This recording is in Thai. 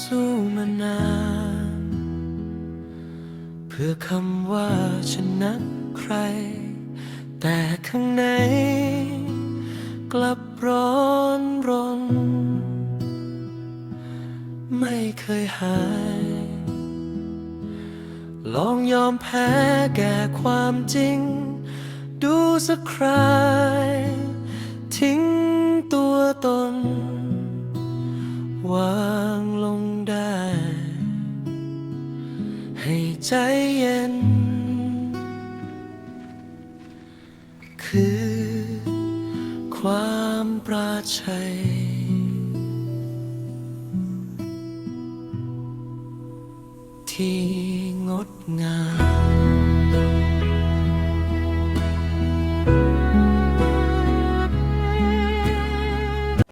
สู้มานานเพื่อคำว่าชนะใคร แต่ข้างใน กลับร้อนรน ไม่เคยหาย ลองยอมแพ้แก่ความจริง ดูสักครายทิ้งตัวตน วางลงได้ ให้ใจเย็น คือความปราชัย ที่งดงาม